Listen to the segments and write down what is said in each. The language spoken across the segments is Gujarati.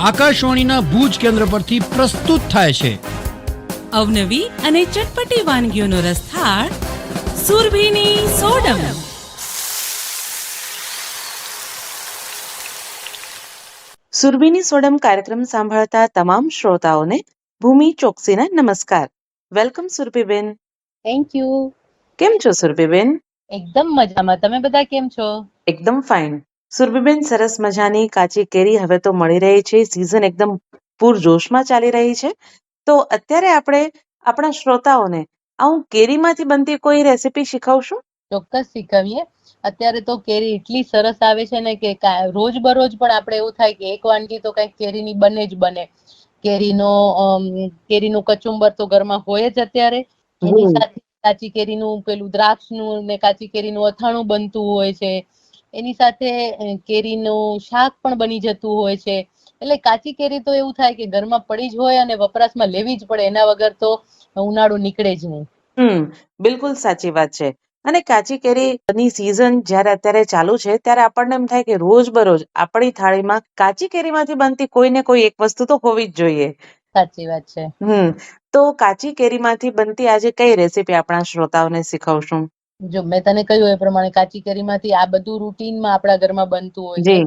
આકાશવાણીના ભુજ કેન્દ્ર પરથી પ્રસ્તુત થાય છે. અવનવી અને ચટપટી વાનગીઓનો રસથાળ સુરભીની સોડમ. સુરભીની સોડમ કાર્યક્રમ સાંભળતા તમામ શ્રોતાઓને ભૂમિ ચોકસીના નમસ્કાર. વેલકમ સુરભીબેન. થેન્ક યુ કેમ છો સુરભીબેન? એકદમ મજામાં. તમે બધા કેમ છો? એકદમ ફાઇન. સુરભીબેન સરસ મજાની કાચી કેરી હવે તો મળી રહી છે. સિઝન એકદમ પૂરજોશમાં ચાલી રહી છે. તો અત્યારે આપણે આપણા શ્રોતાઓને આવું કેરીમાંથી બનતી કોઈ રેસીપી શીખવશું? ચોક્કસ શીખવીએ. અત્યારે તો કેરી એટલી સરસ આવે છે ને કે રોજ બરોજ પણ આપણે એવું થાય કે એક વાનગી તો કંઈક કેરીની બને જ બને. કેરીનો કેરીનું કચુંબર તો ઘરમાં હોય જ અત્યારે. એની સાથે કાચી કેરીનું પેલું દ્રાક્ષનું ને કાચી કેરીનું અથાણું બનતું હોય છે. એની સાથે કેરીનું શાક પણ બની જતું હોય છે. એટલે કાચી કેરી તો એવું થાય કે ઘરમાં પડી જ હોય અને વપરાશમાં લેવી જ પડે એના વગર તો ઉનાળો નીકળે જ નહીં. હમ બિલકુલ સાચી વાત છે. અને કાચી કેરીની સિઝન જ્યારે અત્યારે ચાલુ છે ત્યારે આપણને એમ થાય કે રોજ બરોજ આપણી થાળીમાં કાચી કેરીમાંથી બનતી કોઈ ને કોઈ એક વસ્તુ તો હોવી જ જોઈએ. સાચી વાત છે. હમ તો કાચી કેરીમાંથી બનતી આજે કઈ રેસીપી આપણા શ્રોતાઓને શીખવશું? જો મેં તને કહ્યું એ પ્રમાણે કાચી કેરીમાંથી આ બધું રૂટીનમાં આપણા ઘરમાં બનતું હોય છે.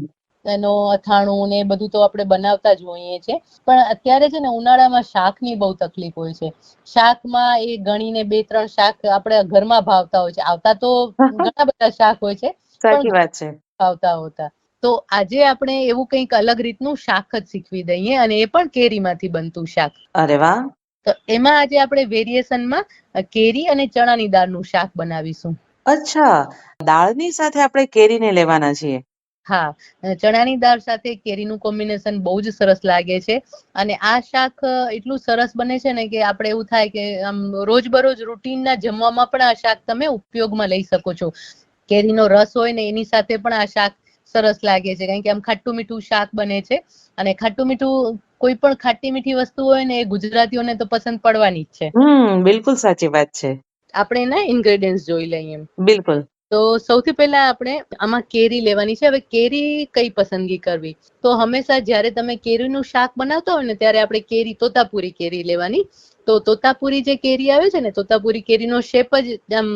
એનો અથાણું ને એ બધું તો આપણે બનાવતા જ હોઈએ છે પણ અત્યારે છે ને ઉનાળામાં શાકની બહુ તકલીફ હોય છે. શાકમાં એ ગણીને બે ત્રણ શાક આપણે ઘરમાં ભાવતા હોય છે. આવતા તો ઘણા બધા શાક હોય છે સાચી વાત છે. ભાવતા હોતા. તો આજે આપણે એવું કંઈક અલગ રીતનું શાક જ શીખવી દઈએ અને એ પણ કેરીમાંથી બનતું શાક. અરે વાહ. તો એમાં આજે આપણે વેરિએશનમાં કેરી અને ચણાની દાળનું શાક બનાવીશું. અચ્છા દાળની સાથે આપણે કેરીને લેવાના છીએ. હા ચણાની દાળ સાથે કેરીનું કોમ્બિનેશન બહુ જ સરસ લાગે છે. અને આ શાક એટલું સરસ બને છે ને કે આપણે એવું થાય કે આમ રોજબરોજ રૂટીનના જમવામાં પણ આ શાક તમે ઉપયોગમાં લઈ શકો છો. કેરીનો રસ હોય ને એની સાથે પણ આ શાક સરસ લાગે છે. કારણ કે આમ ખાટું મીઠું શાક બને છે અને ખાટું મીઠું કોઈ પણ ખાટી મીઠી વસ્તુ હોય ને એ ગુજરાતીઓને તો પસંદ પડવાની જ છે. હમ બિલકુલ સાચી વાત છે. આપણે એના ઇન્ગ્રેડિયન્ટ્સ જોઈ લઈએ બિલકુલ. તો સૌથી પહેલા આપણે આમાં કેરી લેવાની છે. હવે કેરી કઈ પસંદગી કરવી? તો હંમેશા જ્યારે તમે કેરીનું શાક બનાવતા હોય ને ત્યારે આપણે કેરી તોતાપુરી કેરી લેવાની. તો તોતાપુરી જે કેરી આવે છે ને તોતાપુરી કેરીનો શેપ જ આમ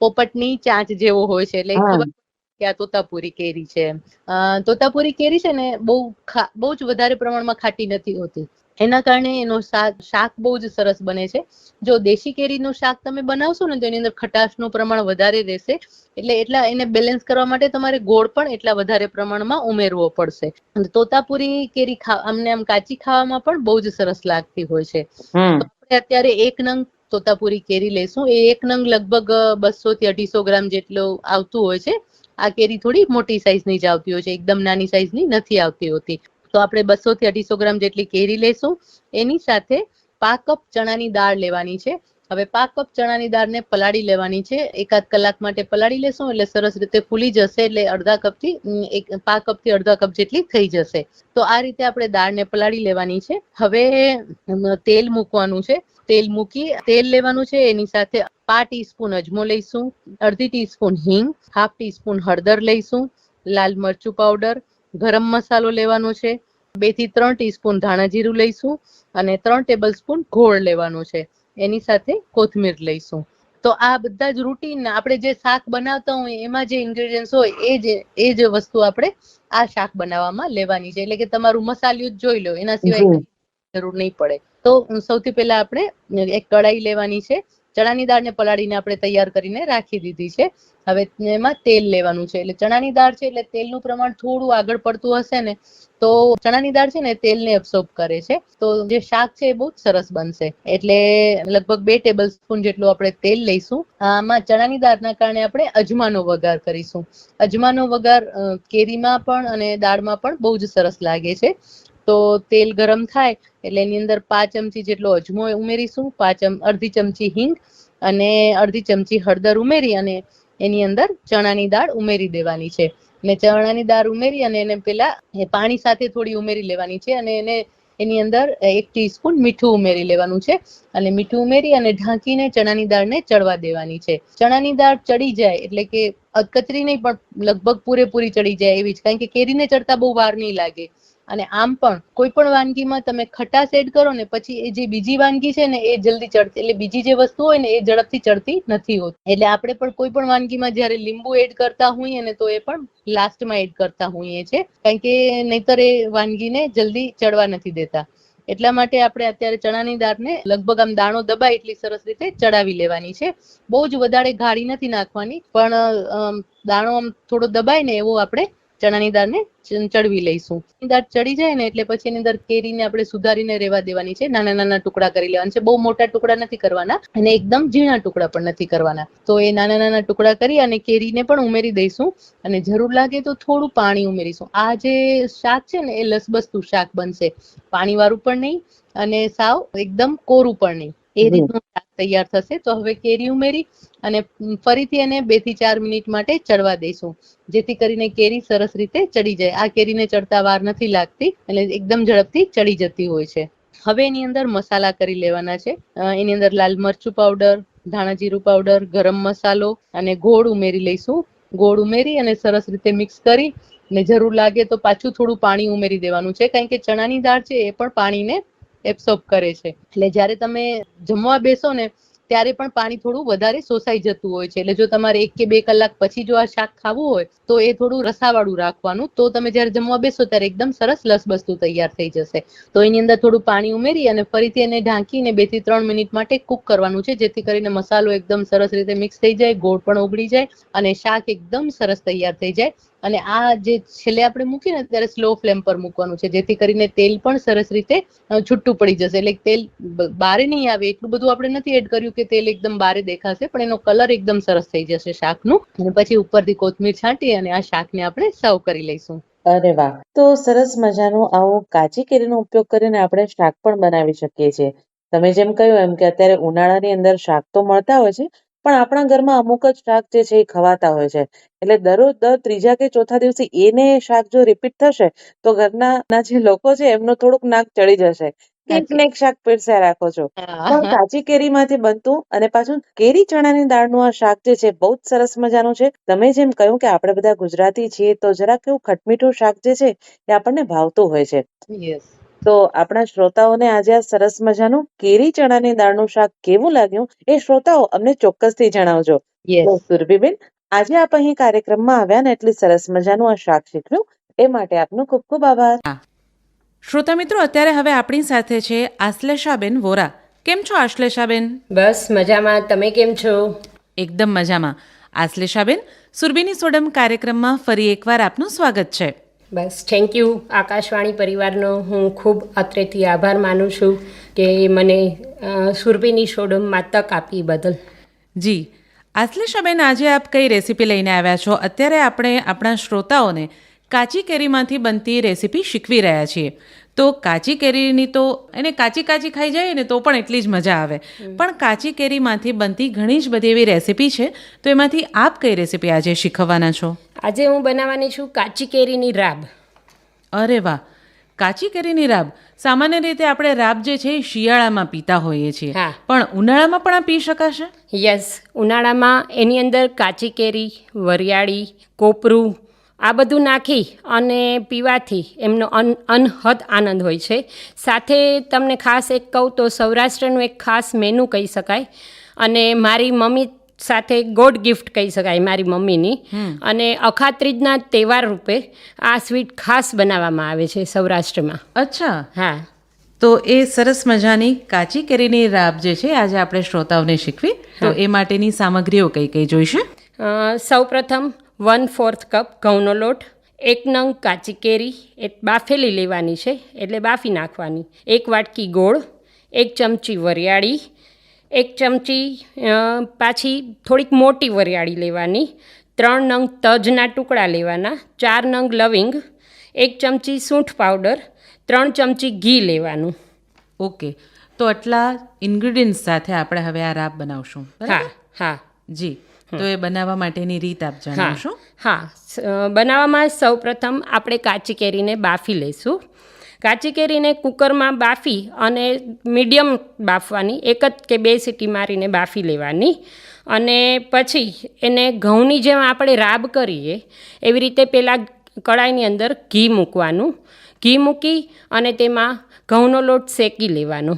પોપટની ચાંચ જેવો હોય છે. એટલે ખબર કે આ તોતાપુરી કેરી છે તોતાપુરી કેરી છે ને બહુ બહુ જ વધારે પ્રમાણમાં ખાટી નથી હોતી. એના કારણે એનો શાક શાક બહુ જ સરસ બને છે. જો દેશી કેરીનું શાક તમે બનાવશો ને તો એની અંદર ખટાશનું પ્રમાણ વધારે રહેશે. એટલે એટલા એને બેલેન્સ કરવા માટે તમારે ગોળ પણ એટલા વધારે પ્રમાણમાં ઉમેરવો પડશે. તોતાપુરી કેરી અમને આમ કાચી ખાવામાં પણ બહુ જ સરસ લાગતી હોય છે. આપણે અત્યારે એક નંગ તોતાપુરી કેરી લેશું. એ એક નંગ લગભગ બસો થી અઢીસો ગ્રામ જેટલો આવતું હોય છે. આ કેરી થોડી મોટી સાઈઝની જ આવતી હોય છે, એકદમ નાની સાઈઝની નથી આવતી હોતી. તો આપણે બસો થી અઢીસો ગ્રામ જેટલી કેરી લેશું. એની સાથે પા કપ ચણાની દાળ લેવાની છે. હવે પાક કપ ચણાની દાળને પલાળી લેવાની છે. એકાદ કલાક માટે પલાળી લેશું એટલે સરસ રીતે ફૂલી જશે એટલે અડધા કપથી એક પાક કપથી અડધા કપ જેટલી થઈ જશે. તો આ રીતે આપણે દાળને પલાળી લેવાની છે. હવે તેલ મૂકવાનું છે. તેલ મૂકી, તેલ લેવાનું છે. એની સાથે પા ટીસ્પૂન અજમો લઈશું, અડધી ટીસ્પૂન હિંગ, હાફ ટીસ્પૂન હળદર લઈશું, લાલ મરચું પાવડર, ગરમ મસાલો લેવાનો છે બેથી ત્રણ ટીસ્પૂન ધાણા જીરું લઈશું અને ત્રણ ટેબલ સ્પૂન ગોળ લેવાનો છે. એની સાથે કોથમીર લઈશું. તો આ બધા જ રૂટીન આપણે જે શાક બનાવતા હોય એમાં જે ઇન્ગ્રેડિયન્ટ્સ હોય એ જ એ જ વસ્તુ આપણે આ શાક બનાવવામાં લેવાની છે. એટલે કે તમારું મસાલિયું જ જોઈ લો એના સિવાય જરૂર નહીં પડે. તો સૌથી પહેલા આપણે એક કડાઈ લેવાની છે. ચણાની દાળને પલાળીને આપણે તૈયાર કરીને રાખી દીધી છે. હવે એમાં તેલ લેવાનું છે. એટલે ચણાની દાળ છે એટલે તેલનું પ્રમાણ થોડું આગળ પડતું હશે ને, તો ચણાની દાળ છે ને તેલને એબ્સોર્બ કરે છે. તો જે શાક છે એ બહુ જ સરસ બનશે. એટલે લગભગ બે ટેબલ સ્પૂન જેટલું આપણે તેલ લઈશું. આમાં ચણાની દાળના કારણે આપણે અજમાનો વઘાર કરીશું. અજમાનો વઘાર કેરીમાં પણ અને દાળમાં પણ બહુ જ સરસ લાગે છે. તો તેલ ગરમ થાય એટલે એની અંદર પાંચ ચમચી જેટલો અજમો ઉમેરીશું, પાંચ અડધી ચમચી હિંગ અને અડધી ચમચી હળદર ઉમેરી અને એની અંદર ચણાની દાળ ઉમેરી દેવાની છે. ને ચણાની દાળ ઉમેરી અને એને પેલા પાણી સાથે થોડી ઉમેરી લેવાની છે અને એને એની અંદર એક ટીસ્પૂન મીઠું ઉમેરી લેવાનું છે. અને મીઠું ઉમેરી અને ઢાંકીને ચણાની દાળને ચડવા દેવાની છે. ચણાની દાળ ચડી જાય એટલે કે અધકચરી નહીં પણ લગભગ પૂરેપૂરી ચડી જાય એવી જ, કારણ કે કેરીને ચડતા બહુ વાર નહીં લાગે. અને આમ પણ, કોઈ પણ વાનગીમાં તમે ખટાશ એડ કરો ને પછી એ જે બીજી વાનગી છે ને, એ જલ્દી ચડતી, એટલે બીજી જે વસ્તુ હોય ને, એ ઝડપથી ચડતી નથી હોતી. એટલે આપણે પણ કોઈ પણ વાનગીમાં જ્યારે લીંબુ એડ કરતા હોઈએ ને, તો એ પણ લાસ્ટમાં એડ કરતા હોઈએ છે. કારણ કે નહીતર એ વાનગીને જલ્દી ચડવા નથી દેતા. એટલા માટે આપણે અત્યારે ચણાની દાળને લગભગ આમ દાણો દબાય એટલી સરસ રીતે ચડાવી લેવાની છે. બહુ જ વધારે ગાળી નથી નાખવાની, પણ દાણો આમ થોડો દબાય ને, એવો આપણે ચણાની દાળને ને ચડવી લઈશું. દાળ ચડી જાય ને એટલે પછી એની અંદર કેરીને આપણે સુધારીને રેવા દેવાની છે. નાના નાના ટુકડા કરી લેવાના છે. બહુ મોટા ટુકડા નથી કરવાના અને એકદમ ઝીણા ટુકડા પણ નથી કરવાના. તો એ નાના નાના ટુકડા કરી અને કેરીને પણ ઉમેરી દઈશું અને જરૂર લાગે તો થોડું પાણી ઉમેરીશું. આ જે શાક છે ને એ લસબસતું શાક બનશે. પાણીવાળું પણ નહીં અને સાવ એકદમ કોરું પણ નહીં. એ રીતનું શાક તૈયાર થશે. તો હવે કેરી ઉમેરી અને ફરીથી એને બેથી ચાર મિનિટ માટે ચડવા દઈશું. જેથી કરીને કેરી સરસ રીતે ચડી જાય. આ કેરીને ચડતા વાર નથી લાગતી એટલે એકદમ ઝડપથી ચડી જતી હોય છે. હવે એની અંદર મસાલા કરી લેવાના છે. એની અંદર લાલ મરચું પાવડર ધાણા જીરું પાવડર ગરમ મસાલો અને ગોળ ઉમેરી લઈશું. ગોળ ઉમેરી અને સરસ રીતે મિક્સ કરી ને જરૂર લાગે તો પાછું થોડું પાણી ઉમેરી દેવાનું છે. કારણ કે ચણાની દાળ છે એ પણ પાણીને એબ્સોર્બ કરે છે. એટલે જ્યારે તમે જમવા બેસો ને, ત્યારે પણ પાણી થોડું વધારે શોષાઈ જતું હોય છે. એટલે જો તમારે એક કે બે કલાક પછી જો આ શાક ખાવું હોય, તો એ થોડું રસાવાળું રાખવાનું. તો તમે જ્યારે જમવા બેસો ત્યારે એકદમ સરસ લસબસતું તૈયાર થઈ જશે. તો એની અંદર થોડું પાણી ઉમેરી અને ફરીથી એને ઢાંકીને બેથી ત્રણ મિનિટ માટે કૂક કરવાનું છે, જેથી કરીને મસાલો એકદમ સરસ રીતે મિક્સ થઈ જાય, ગોળ પણ ઓગળી જાય અને શાક એકદમ સરસ તૈયાર થઈ જાય. અને આ જે છેલ્લે આપણે મૂકીએ ને, ત્યારે સ્લો ફ્લેમ પર મૂકવાનું છે, જેથી કરીને તેલ પણ સરસ રીતે છૂટું પડી જશે. એટલે તેલ બારે નહીં આવે, એટલું બધું આપણે નથી એડ કર્યું કે તેલ એકદમ બારે દેખાશે, પણ એનો કલર એકદમ સરસ થઈ જશે શાકનું. અને પછી ઉપરથી કોથમીર છાંટી અને આ શાકને આપણે સર્વ કરી લઈશું. અરે વાહ! તો સરસ મજાનું આવું કાચી કેરીનો ઉપયોગ કરીને આપણે શાક પણ બનાવી શકીએ છીએ. તમે જેમ કહ્યું એમ કે અત્યારે ઉનાળાની અંદર શાક તો મળતા હોય છે પણ આપણા ઘરમાં અમુક જ શાક જે છે એ ખવાતા હોય છે. એટલે દરરોજ દર ત્રીજા કે ચોથા દિવસે એને શાક જો રિપીટ થશે તો ઘરના ના જે લોકો છે એમનું થોડુંક નાક ચડી જશે. એક ને એક શાક પીરસ્યા રાખો છો. પણ કાચી કેરીમાંથી બનતું અને પાછું કેરી ચણાની દાળનું આ શાક જે છે બહુ જ સરસ મજાનું છે. તમે જેમ કહ્યું કે આપણે બધા ગુજરાતી છીએ તો જરાક એવું ખટમીઠું શાક જે છે એ આપણને ભાવતું હોય છે. તો આપણા શ્રોતાઓને આજે આ સરસ મજાનું કેરી ચણાની દાળનું શાક કેવું લાગ્યું એ શ્રોતાઓ અમને ચોક્કસથી જણાવજો. સુરભીબેન આજે આપ અહીં કાર્યક્રમમાં આવ્યા ને એટલી સરસ મજાનું આ શાક શીખ્યું એ માટે આપનો ખૂબ ખૂબ આભાર. શ્રોતા મિત્રો અત્યારે હવે આપણી સાથે છે આશ્લેષાબેન વોરા. કેમ છો આશ્લેષાબેન? બસ મજામાં. તમે કેમ છો? એકદમ મજામાં. આશ્લેષાબેન સુરભીની સોડમ કાર્યક્રમમાં ફરી એકવાર આપનું સ્વાગત છે. બસ થેન્ક યુ આકાશવાણી પરિવારનો હું ખૂબ અત્રેથી આભાર માનું છું કે મને સુરભીની શોડમમાં તક આપી બદલ. જી, આશ્લેષાબેન, આજે આપ કઈ રેસીપી લઈને આવ્યા છો? અત્યારે આપણે આપણા શ્રોતાઓને કાચી કેરીમાંથી બનતી રેસીપી શીખવી રહ્યા છીએ. તો કાચી કેરીની તો એને કાચી કાચી ખાઈ જાય ને તો પણ એટલી જ મજા આવે. પણ કાચી કેરીમાંથી બનતી ઘણી જ બધી એવી રેસીપી છે તો એમાંથી આપ કઈ રેસીપી આજે શીખવવાના છો? આજે હું બનાવવાની છું કાચી કેરીની રાબ. અરે વાહ! કાચી કેરીની રાબ. સામાન્ય રીતે આપણે રાબ જે છે એ શિયાળામાં પીતા હોઈએ છીએ. પણ ઉનાળામાં પણ આ પી શકાશે? યસ ઉનાળામાં એની અંદર કાચી કેરી વરિયાળી કોપરું આ બધું નાખી અને પીવાથી એમનો અન અનહદ આનંદ હોય છે. સાથે તમને ખાસ એક કહું તો સૌરાષ્ટ્રનું એક ખાસ મેનુ કહી શકાય. અને મારી મમ્મી સાથે ગોડ ગિફ્ટ કહી શકાય મારી મમ્મીની. અને અખાત્રીજના તહેવાર રૂપે આ સ્વીટ ખાસ બનાવવામાં આવે છે સૌરાષ્ટ્રમાં. અચ્છા. હા. તો એ સરસ મજાની કાચી કેરીની રાબ જે છે આજે આપણે શ્રોતાઓને શીખવી. તો એ માટેની સામગ્રીઓ કઈ કઈ જોઈશે? સૌપ્રથમ વન ફોર્થ કપ ઘઉંનો લોટ એક નંગ કાચી કેરી એ બાફેલી લેવાની છે એટલે બાફી નાખવાની. એક વાટકી ગોળ એક ચમચી વરિયાળી એક ચમચી પાછી થોડીક મોટી વરિયાળી લેવાની ત્રણ નંગ તજના ટુકડા લેવાના ચાર નંગ લવિંગ એક ચમચી સૂંઠ પાવડર ત્રણ ચમચી ઘી લેવાનું. ઓકે. તો આટલા ઇન્ગ્રીડિયન્ટ્સ સાથે આપણે હવે આ રાબ બનાવશું. હા હા. જી. તો એ બનાવવા માટેની રીત આપ હા જણાવશો? હા. બનાવવામાં સૌપ્રથમ આપણે કાચી કેરીને બાફી લઈશું. કાચી કેરીને કુકરમાં બાફી અને મીડિયમ બાફવાની એક જ કે બે સીટી મારીને બાફી લેવાની. અને પછી એને ઘઉંની જેમ આપણે રાબ કરીએ એવી રીતે પહેલાં કડાઈની અંદર ઘી મૂકવાનું. ઘી મૂકી અને તેમાં ઘઉંનો લોટ શેકી લેવાનો.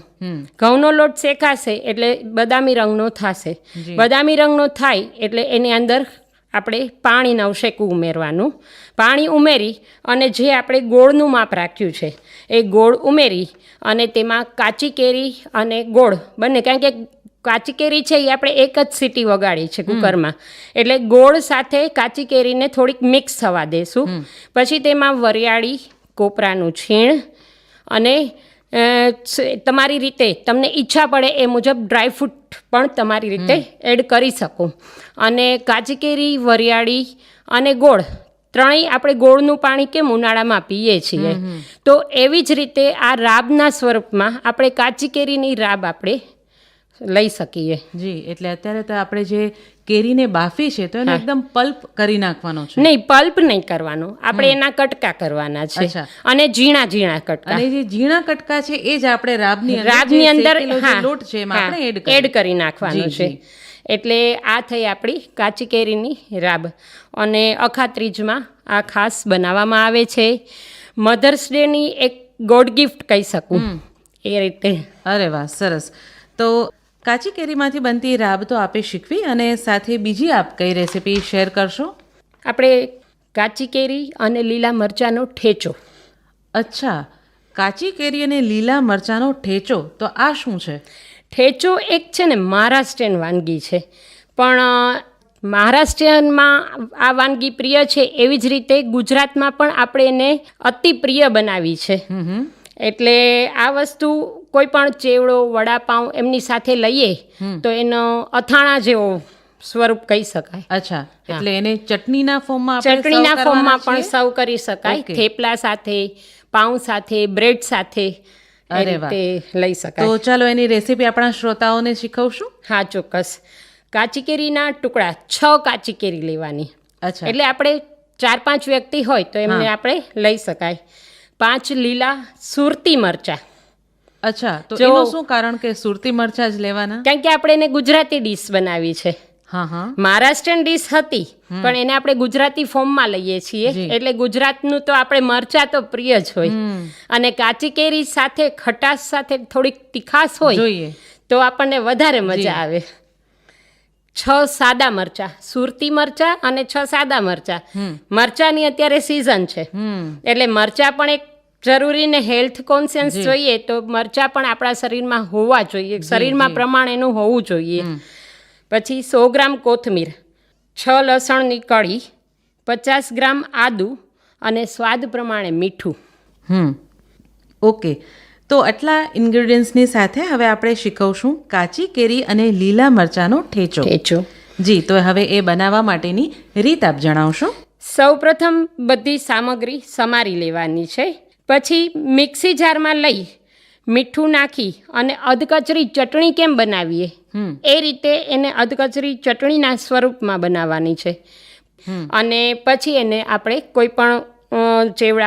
ઘઉંનો લોટ શેકાશે એટલે બદામી રંગનો થશે. બદામી રંગનો થાય એટલે એની અંદર આપણે પાણી નવશેકું ઉમેરવાનું. પાણી ઉમેરી અને જે આપણે ગોળનું માપ રાખ્યું છે એ ગોળ ઉમેરી અને તેમાં કાચી કેરી અને ગોળ બંને કારણ કે કાચી કેરી છે એ આપણે એક જ સીટી વગાડી છે કુકરમાં. એટલે ગોળ સાથે કાચી કેરીને થોડીક મિક્સ થવા દેશું. પછી તેમાં વરિયાળી કોપરાનું છીણ અને તમારી રીતે તમને ઈચ્છા પડે એ મુજબ ડ્રાયફ્રૂટ પણ તમારી રીતે એડ કરી શકો. અને કાચી કેરી વરિયાળી અને ગોળ ત્રણેય આપણે ગોળનું પાણી કેમ ઉનાળામાં પીએ છીએ? તો એવી જ રીતે આ રાબના સ્વરૂપમાં આપણે કાચી કેરીની રાબ આપણે લઈ શકીએ. જી એટલે અત્યારે તો આપણે જે કેરીને બાફી છે તો એને એકદમ પલ્પ કરી નાખવાનો છે. નહીં પલ્પ નહીં કરવાનો. આપણે એના કટકા કરવાના છે. અને ઝીણા ઝીણા કટકા. અને જે ઝીણા કટકા છે એ જ આપણે રાબની રાબની અંદર લોટ છે એમાં આપણે એડ એડ કરી નાખવાનું છે. એટલે આ થઈ આપણી કાચી કેરીની રાબ. અને અખાત્રીજમાં આ ખાસ બનાવવામાં આવે છે. મધર્સ ડેની એક ગોડ ગિફ્ટ કહી શકું. એ રીતે. અરે વાહ સરસ. તો કાચી કેરીમાંથી બનતી રાબ તો આપે શીખવી અને સાથે બીજી આપ કઈ રેસીપી શેર કરશો? આપણે કાચી કેરી અને લીલા મરચાંનો ઠેચો. અચ્છા કાચી કેરી અને લીલા મરચાંનો ઠેચો તો આ શું છે? ઠેચો એક છે ને મહારાષ્ટ્રીયન વાનગી છે. પણ મહારાષ્ટ્રીયનમાં આ વાનગી પ્રિય છે એવી જ રીતે ગુજરાતમાં પણ આપણે એને અતિ પ્રિય બનાવી છે. એટલે આ વસ્તુ કોઈ પણ ચેવડો વડાપાઉં એમની સાથે લઈએ તો એનો અથાણા જેવો સ્વરૂપ કહી શકાય. અચ્છા એટલે એને ચટણીના ફોર્મમાં ચટણીના ફોર્મમાં પણ સર્વ કરી શકાય. થેપલા સાથે પાઉં સાથે બ્રેડ સાથે અરે લઈ શકાય. તો ચાલો એની રેસીપી આપણા શ્રોતાઓને શીખવશું? હા ચોક્કસ. કાચી કેરીના ટુકડા છ કાચી કેરી લેવાની. અચ્છા. એટલે આપણે ચાર પાંચ વ્યક્તિ હોય તો એમને આપણે લઈ શકાય. પાંચ લીલા સુરતી મરચાં. અચ્છા તો એનું શું કારણ કે સુરતી મરચા જ લેવાના? કારણ કે આપણે એને ગુજરાતી ડીશ બનાવી છે. મહારાષ્ટ્રીયન ડીશ હતી પણ એને આપણે ગુજરાતી ફોર્મમાં લઈએ છીએ. એટલે ગુજરાતનું તો આપણે મરચા તો પ્રિય જ હોય. અને કાચી કેરી સાથે ખટાશ સાથે થોડીક તીખાશ હોય તો આપણને વધારે મજા આવે. છ સાદા મરચા સુરતી મરચા અને છ સાદા મરચા. મરચાની અત્યારે સિઝન છે. એટલે મરચા પણ એક જરૂરી ને હેલ્થ કોન્સિયન્સ જોઈએ તો મરચા પણ આપણા શરીરમાં હોવા જોઈએ. શરીરમાં પ્રમાણેનું પ્રમાણ એનું હોવું જોઈએ. પછી સો ગ્રામ કોથમીર છ લસણની કળી પચાસ ગ્રામ આદુ અને સ્વાદ પ્રમાણે મીઠું. હમ. ઓકે. તો આટલા ઇન્ગ્રેડિયન્ટ્સની સાથે હવે આપણે શીખવશું કાચી કેરી અને લીલા મરચાંનો ઠેચો. ઠેચો. જી તો હવે એ બનાવવા માટેની રીત આપ જણાવશો. સૌપ્રથમ બધી સામગ્રી સમારી લેવાની છે. પછી મિક્સી જારમાં લઈ મીઠું નાખી અને અધકચરી ચટણી કેમ બનાવીએ? એ રીતે એને અધકચરી ચટણીના સ્વરૂપમાં બનાવવાની છે. અને પછી એને આપણે કોઈ પણ ચેવડા